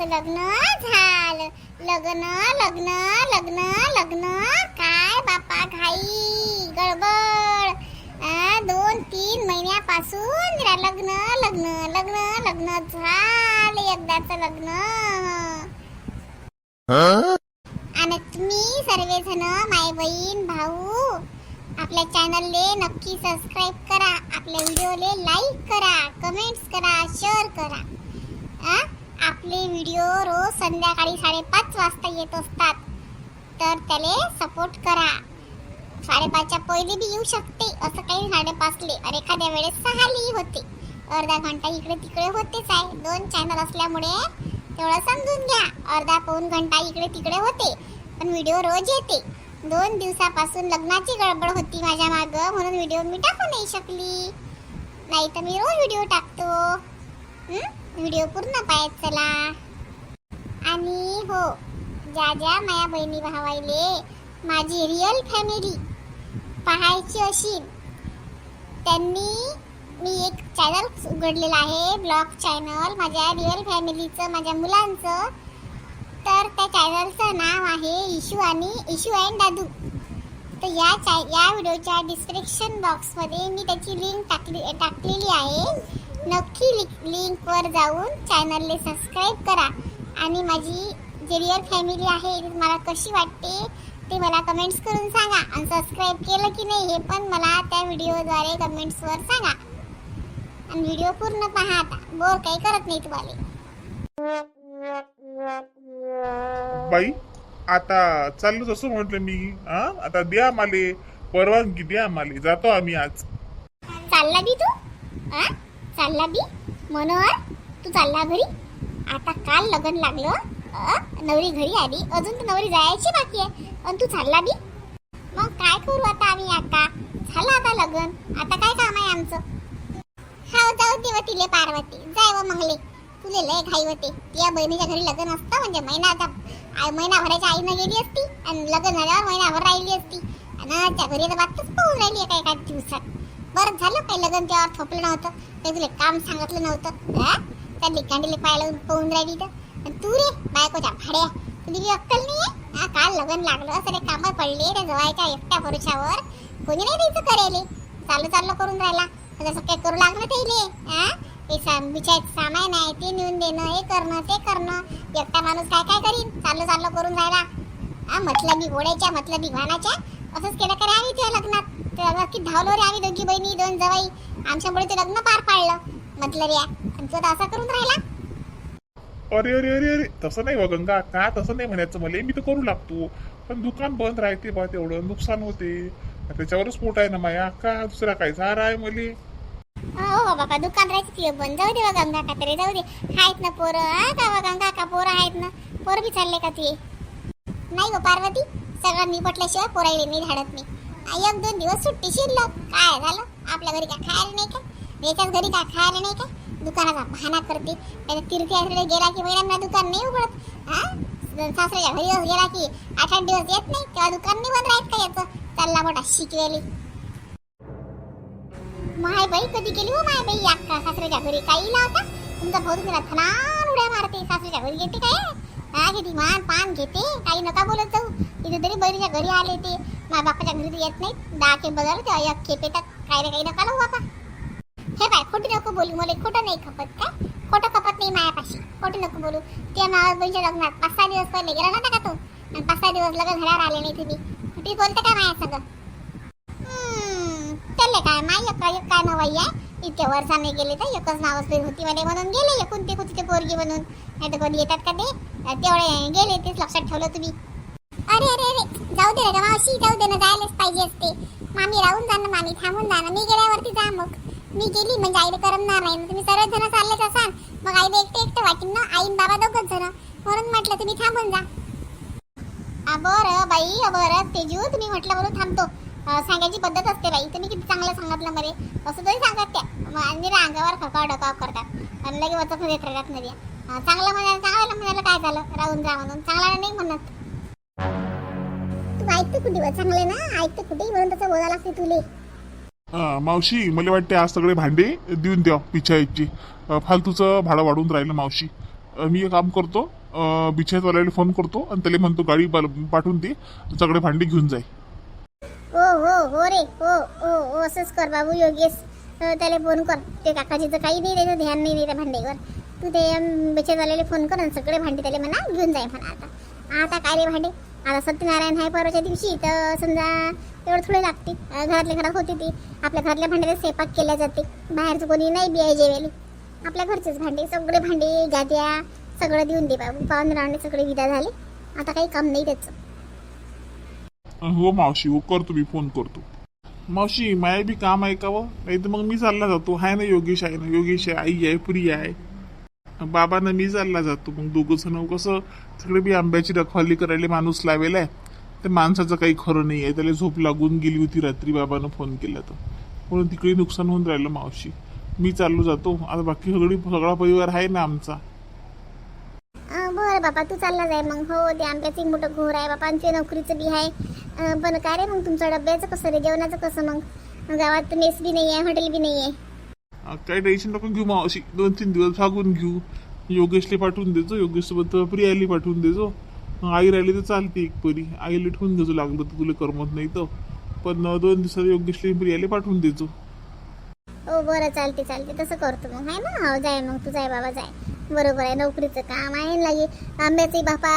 एकदाच लग्न झालं. लग्न लग्न लग्न लग्न. काय बापा घाई? गडबड. दोन तीन महिन्यापासून लग्न लग्न लग्न लग्न झालं एकदाच लग्न. आणि तुम्ही सर्वजण माय बहीण भाऊ आपल्या चॅनलले नक्की सबस्क्राईब करा. आपल्या व्हिडिओले लाईक करा. कमेंट्स करा. शेअर करा. आ? आपले व्हिडिओ रोज संध्याकाळी साडेपाच वाजता येत असतात. तर त्याले सपोर्ट करा. साडेपाचच्या पहिले बी येऊ शकते असं काही साडेपाचले. अरे एखाद्या वेळेस सहाली होते. अर्धा घंटा इकडे तिकडे होतेच आहे. दोन चॅनल असल्यामुळे तेवढं समजून घ्या. अर्धा पाऊन घंटा इकडे तिकडे होते पण व्हिडिओ रोज येते. दोन दिवसापासून लग्नाची गडबड होती माझ्या मागं म्हणून व्हिडिओ मी टाकू नाही शकली. नाही तर मी रोज व्हिडिओ टाकतो. व्हिडिओ पूर्ण पाहत चला. आणि हो ज्या ज्या माया बहिणी भावायले माझी रिअल फॅमिली पाहायची अशी त्यांनी मी एक चॅनल उघडलेलं आहे ब्लॉग चॅनल माझ्या रिअल फॅमिलीचं माझ्या मुलांचं. तर त्या चॅनलचं नाव आहे इशू आणि इशू अँड दादू. तर या चॅ या व्हिडिओच्या डिस्क्रिप्शन बॉक्समध्ये मी त्याची लिंक टाकली टाकलेली आहे. नक्की लिंकवर जाऊन चॅनलले सबस्क्राईब करा. आणि माझी जी रिअल फॅमिली आहे ती मला कशी वाटते ते मला कमेंट्स करून सांगा. आणि सबस्क्राईब केलं की नाही हे पण मला त्या व्हिडिओद्वारे कमेंट्सवर सांगा. आणि व्हिडिओ पूर्ण पहा आता. बोर काही करत नाही तुम्हाला. बाई आता चाललो जसं म्हटलं मी हा? आता द्या माले परवानगी द्या माले जातो आम्ही आज. चालला बी तू? चालला बी? मनोहर तू चालला घरी? आता काल लग्न लागलं अ? नवरी घरी आली अजून तर नवरी जायची बाकी आहे. पण तू चालला बी? मग काय करू आता आम्ही आता झालं आता लग्न. आता काय काम आहे आमचं? हा जाऊ दे तिले पार्वती. जाय व मंगले. तुले लय घाई होते या बहिणीच्या घरी लग्न असतं म्हणजे महिना आ- महिनाभराच्या आईनं गेली असती आणि लग्न झाल्यावर महिनाभर राहिली असती. आणि त्या घरी तर बातच पाहून राहिली एका एका दिवसात. बरं झालं काही लग्न त्यावर थोपलं नव्हतं. काही तुला काम सांगितलं नव्हतं. हा? त्या लिखांडीले पाहिलं पाहून राहिली तर. तू रे बायकोच्या भाड्या. तुझी अक्कल नाही हा काल लग्न लागलं सगळे कामं पडले त्या जवायच्या एकट्या पुरुषावर. कोणी नाही द्यायचं करेले. चालू चालू करून राहिला. जसं काही करू लागलं त्याले हा? ते साम बिचायचं सामान आहे ते नेऊन देणं हे करणं ते करणं. एकटा माणूस काय काय करीन? चालू चालू करून राहिला. हा मतलबी घोड्याच्या मतलबी वाहनाच्या. असंच केलं करे आम्ही त्या लग्नात? नक्की धावलो रे आम्ही दोघी बहिणी दोन जवाई. आमच्यामुळे ते लग्न पार पाडलं. म्हटलं रे तर असा करून राहिला? अरे अरे अरे अरे तसं नाही गंगा का तसं नाही म्हणायचं मला? मी तर करू लागतो. पण दुकान बंद राहते बा तेवढं नुकसान होते. त्याच्यावरच पोट आहे ना माया? का दुसरा काय झारा आहे मले? हो बाबा दुकान राहायचं बंद. जाऊ दे गंगा का तरी जाऊ दे. आहेत ना पोरं हा का गंगा का पोरं आहेत ना? पोरं बी चालले का ते? नाही गो पार्वती. सगळं निपटल्याशिवाय पोराईले नाही धाडत मी आ, एक दोन दिवस सुट्टी शिल्लक. काय झालं? आपल्या घरी काय खायला नाही का याच्याच घरी काय खायला नाही का दुकानाचा बहाणा करते. त्याच्या तीर्थयात्रेला गेला की महिन्यांना दुकान नाही उघडत. हा? सासऱ्याच्या घरी गेला की आठ आठ दिवस येत नाही तेव्हा दुकान नाही बंद राहत का याचं? चालला मोठा शिकवेली. माय बाई कधी गेली हो माय बाई? या सासऱ्याच्या घरी काही होता. तुमचा भाऊ तुम्हाला थनान उड्या मारते. सासऱ्याच्या घरी येते काय? हा मान पान घेते. काही नका बोलत जाऊ. इथे तरी बहिणीच्या घरी आले ते. माझ्या बापाच्या घरी येत नाही दहा के बदल ते अय्या काही ना काही नका लावू बापा. हे बाय खोटी नको बोलू. मला खोटं नाही खपत काय खोटं खपत नाही मायापाशी. खोटी नको बोलू. ते माझ्या बहिणीच्या लग्नात पाच सहा दिवस पहिले गेला नव्हता का तो? आणि पाच सहा दिवस लग्न घरावर आले नाही तुम्ही. तुम्ही बोलते का माया सगळं हम्म, काय माय काय नवाई आहे? इतक्या वर्षाने गेले तर एकच नाव असली होती म्हणे म्हणून गेले एकूण ते कुठे पोरगी म्हणून. नाही तर कोणी येतात का ते? तेवढे गेले तेच लक्षात ठेवलं तुम्ही. अरे अरे अरे जाऊ दे ना मावशी जाऊ दे ना जायलाच पाहिजे असते. मामी राहून जा ना मामी थांबून जा ना. मी गेल्यावरती जा मग. मी गेली म्हणजे आईला करमणार नाही. तुम्ही सर्व जण चाललेच असाल. मग आईला एकटे एकटं वाटेल ना? आईन बाबा दोघंच जण. म्हणून म्हटलं तुम्ही थांबून जा. आ, बरं बाई अ, बरं तेजू तुम्ही म्हटलं बरोबर थांबतो. सांगायची पद्धत असते बाई. तुम्ही किती चांगलं सांगितलं मध्ये. असं तरी सांगत त्या. आणि अंगावर खकाव डकाव करतात. आणि लगे वचक देत राहतात मध्ये चांगलं म्हणायला चांगलं म्हणायला काय झालं? राहून जा म्हणून. चांगला नाही म्हणत. तू ऐकतो कुठे चांगले ना? ऐकतो कुठे? म्हणून तसं बोलायला लागते तुले. मावशी मला वाटते आज सगळे भांडे देऊन द्या पिछायची फालतूचं भाडं वाढून राहिलं मावशी. मी एक काम करतो. अं, बिछायतवाल्याला फोन करतो आणि त्याला म्हणतो गाडी बल- पाठवून दे. सगळे भांडे घेऊन जाई हो रे हो ओ ओ असंच कर बाबू योगेश. त्याला फोन कर. ते काकाजीचं काही नाही त्याचं ध्यान नाही त्या भांडेवर. तू ते बेचेवाल्याला फोन कर आणि सगळे भांडे त्याला म्हणा घेऊन जाय म्हणा आता. आता काय रे भांडे? आता सत्यनारायण आहे परवाच्या दिवशी तर समजा तेवढं थोडे लागते. घरातल्या घरात होते ती. आपल्या घरातल्या भांड्याला स्वयंपाक केल्या जाते. बाहेरचं कोणी नाही बियाय जेवायला. आपल्या घरचेच भांडे सगळे भांडे गाद्या सगळं देऊन दे बाबू. पाहून राहणे सगळे विदा झाले. आता काही काम नाही त्याचं. हो मावशी हो करतो मी फोन करतो. मावशी माया बी काम आहे का व? नाही तर मग मी चालला जातो. आहे ना योगेश आहे ना योगेश आहे आई आहे प्रिया आहे. बाबांना मी चालला जातो. मग दोघं जण कसं तिकडे बी आंब्याची रखवाली करायला माणूस लावेला आहे. त्या माणसाचं काही खरं नाही आहे. त्याला झोप लागून गेली होती रात्री बाबानं फोन केला तर. म्हणून तिकडे नुकसान होऊन राहिलं मावशी. मी चाललो जातो. आता बाकी सगळी सगळा परिवार आहे ना आमचा. बरं बाबा तू चालला जाय मग. हो ते आंब्याचं मोठं घोर आहे. बापा नोकरीचं बी आहे. पण काय रे मग तुमचं डब्याचं कसं रे? जेवणाचं कसं मग? गावात मेस बी नाही आहे हॉटेल बी नाही आहे काही टेन्शन नको घेऊ मावशी. दोन तीन दिवस भागून घेऊ. योगेशला पाठवून देतो. योगेश सोबत प्रियाला पाठवून मग आई राहिली तर चालते एक परी आईला ठेवून देतो लागलं तर तुला करमत नाही तर. पण अं, दोन दिवसात योगेशला प्रियाला पाठवून देतो. हो बरं चालते चालते. तसं करतो मग. आहे ना? हो जाय मग. तू जाय बाबा जाय. बरोबर आहे. नोकरीचं काम आहे. लागे. आंब्याचे बापा.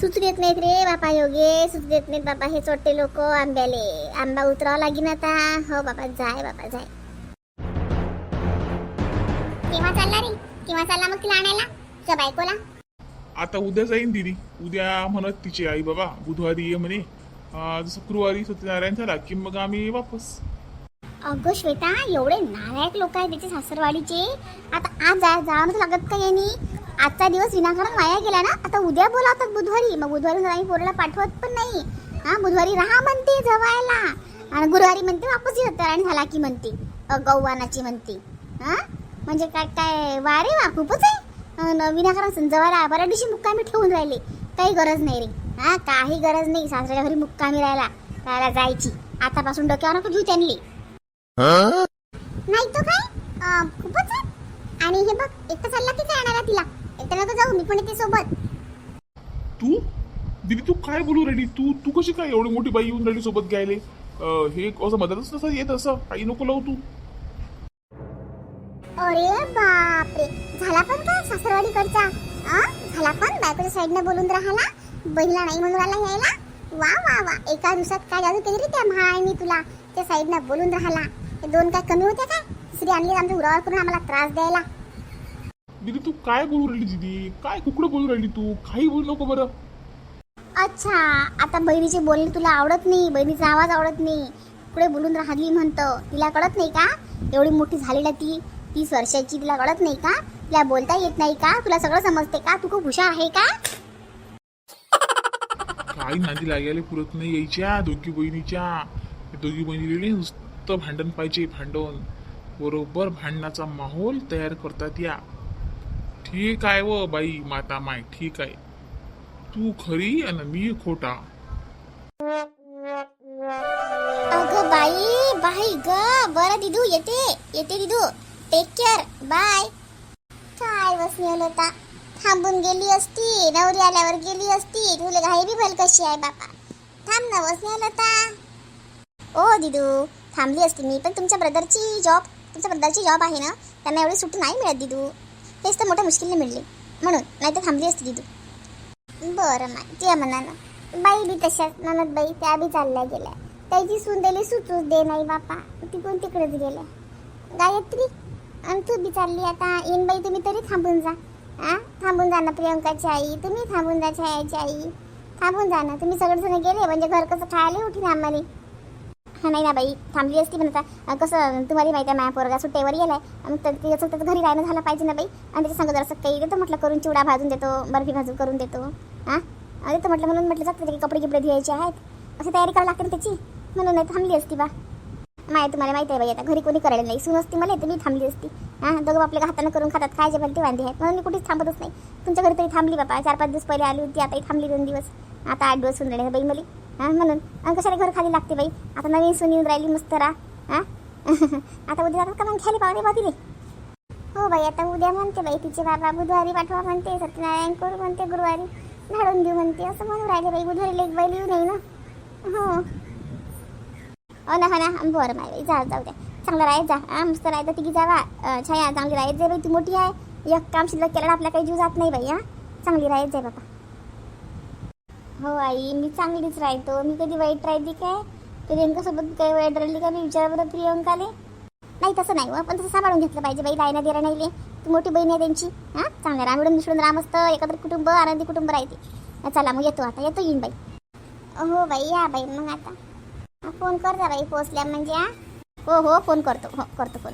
सुचू देत नाहीत रे बापा योगे सुचू देत नाहीत बापा हे चोट्टे लोक आंब्याले. आंबा उतरावा लागेन आता. हो बापा जाय बापा जाय. केव्हा चालला रे? केव्हा चालला मग तिला आणायला? तुझ्या बायकोला? आता उद्या जाईन दिदी. उद्या म्हणत तिची आई बाबा बुधवारी ये म्हणे. अं, शुक्रवारी सत्यनारायण झाला की मग आम्ही वापस. अगं श्वेता एवढे नालायक लोक आहेत त्याचे सासरवाडीचे. आता आज जा जावं लागत का यांनी? आजचा दिवस विनाकारण वाया गेला ना? आता उद्या बोलावतात बुधवारी. मग बुधवारी आम्ही पोराला पाठवत पण नाही. हा बुधवारी राहा म्हणते जवायला आणि गुरुवारी म्हणते वापस येत आणि झाला की म्हणते. गौवानाची म्हणते. हा? म्हणजे काय काय वारे वा खूपच आहे. विनाकारण जवायला बऱ्याच दिवशी मुक्कामी ठेवून राहिले. काही गरज नाही रे. हा काही गरज नाही. सासऱ्याच्या घरी मुक्कामी राहायला राहायला जायची. आतापासून डोक्यावर नको घेऊ त्यांनी. नाही तो काय? खूपच आहे. आणि हे बघ एकटा चालला की काय आणायला तिला? एकटा नको जाऊ मी पण येते सोबत. तू? दिदी तू काय बोलू राहिली? तू तू कशी काय एवढी मोठी बाई येऊन राहिली सोबत घ्यायले? अं, हे असं मदतच नसं येत असं. काही नको लावू तू. अरे बापरे. झाला पण काय सासरवाडीकडचा? आ? झाला पण? बायकोच्या साईडने बोलून राहिला? बहिणीला नाही म्हणून राहिला यायला वा वा वा. एका दिवसात काय जादू केली रे त्या महाळनी तुला? त्या साईडनं बोलून राहिला. हे दोन काय कमी होते काय? दुसरी आणली आमच्या उरावर करून आम्हाला त्रास द्यायला. दिदी तू काय बोलू राहिली दिदी? काय कुकडं बोलू राहिली तू? काही बोलू नको बरं. अच्छा आता बहिणीचे बोलणे तुला आवडत नाही बहिणीचा आवाज आवडत नाही. पुढे बोलून राहिली म्हणतं तिला कळत नाही का? एवढी मोठी झालेला ती. तीस वर्षाची तिला कळत नाही का? तिला बोलता येत नाही का? तुला सगळं समजते का? तू खूप हुशार आहे का? काही नादी लागायला पुरत नाही यायच्या दोघी बहिणीच्या. दोघी बहिणीला नुसतं भांडण पाहिजे भांडण. बरोबर भांडणाचा माहोल तयार करतात या. ठीक आहे व बाई माता माय ठीक आहे. तू खरी आणि मी खोटा. अगं बाई बाई ग बरं दिदू येते येते दिदू. टेक केअर बाय काय बसली होता थांबून गेली असती नवरी आल्यावर गेली असती तुला घाई बी भल कशी आहे बापा. थांब ना बसली होता ओ दिदू थांबली असती मी पण तुमच्या ब्रदरची जॉब तुमच्या ब्रदरची जॉब आहे ना त्यांना एवढी सुट्टी नाही मिळत दिदू. तेच तर मोठ्या मुश्किलने मिळली. म्हणून नाही तर थांबली असती दिदू बरं मा त्या मनानं बाई बी तशाच ननद बाई त्या बी चालल्या गेल्या. त्याची सून दिली सुचूच दे नाही बापा. ती पण तिकडेच गेल्या. गायत्री आणि तू बी चालली आता. येईन बाई तुम्ही तरी थांबून जा. हां थांबून जा ना प्रियंकाची आई. तुम्ही थांबून जा छायाची आई. थांबून जा ना. तुम्ही सगळेजण गेले म्हणजे घर कसं खायला उठीन आम्हाला? नाही ना बाई थांबली असती पण आता कसं तुम्हाला माहिती आहे माझ्या पोरगा सुट्टेवर गेलाय. आणि तर ते त्याचं घरी राहणं झालं पाहिजे ना बाई. आणि त्याच्या सांगत जरासं काही देतो म्हटलं करून चिवडा भाजून देतो बर्फी भाजून करून देतो. हां? देतो म्हटलं म्हणून म्हटलं जातं त्याचे कपडे गिपडे धुवायचे आहेत. अशी तयारी करावी लागते ना त्याची. म्हणून नाही थांबली असती बा. माय तुम्हाला माहिती आहे बाई आता घरी कोणी करायला नाही. सून असती मला तर मी थांबली असती. हां दोघं आपल्या हातानं करून खातात खायचे पण ते वांदे आहेत. म्हणून मी कुठेच थांबतच नाही. तुमच्या घरी तरी थांबली बाबा चार पाच दिवस पहिले आली होती आताही थांबली दोन दिवस. आता आठ दिवस होऊन राहिले बाई मला. हां म्हणून. आणि कशाला घर खाली लागते बाई. आता नवीन सून येऊन राहिली मस्त रा. हां? आता उद्या जातात का मग खाली पावणे बाजूले हो बाई आता उद्या म्हणते बाई तिचे बाबा बुधवारी पाठवा म्हणते सत्यनारायण करू म्हणते गुरुवारी. धाडून देऊ म्हणते असं म्हणून राहिले बाई बुधवारी लेख बाई लिहू नाही ना हो. हो ना हो ना. बरं माय बाई जा जाऊ द्या. चांगलं राहत जा. हा मस्त राहायचं तिघी जावा. छाया चांगली राहत जाय बाई. ती मोठी आहे. एक काम शिल्लक केल्यावर आपला काही जीव जात नाही बाई हां. चांगली राहत जाय बाबा. हो आई मी चांगलीच राहतो. मी कधी वाईट राहते काय? प्रियंकासोबत काही वाईट राहिली का? मी विचार बरं प्रियंकाले? नाही तसं नाही. हो आपण तसं सांभाळून घेतलं पाहिजे बाई. रायना दिरा नाही तू मोठी बहीण आहे त्यांची. हां? चांगलं. रामडून मिसळून राम असतं. एकत्र कुटुंब आनंदी कुटुंब राहते. चला मग येतो आता. येतो येईन बाई. हो बाई या बाई. मग आता. फोन कर बाई. पोचल्या म्हणजे हो हो फोन करतो. हो करतो फोन.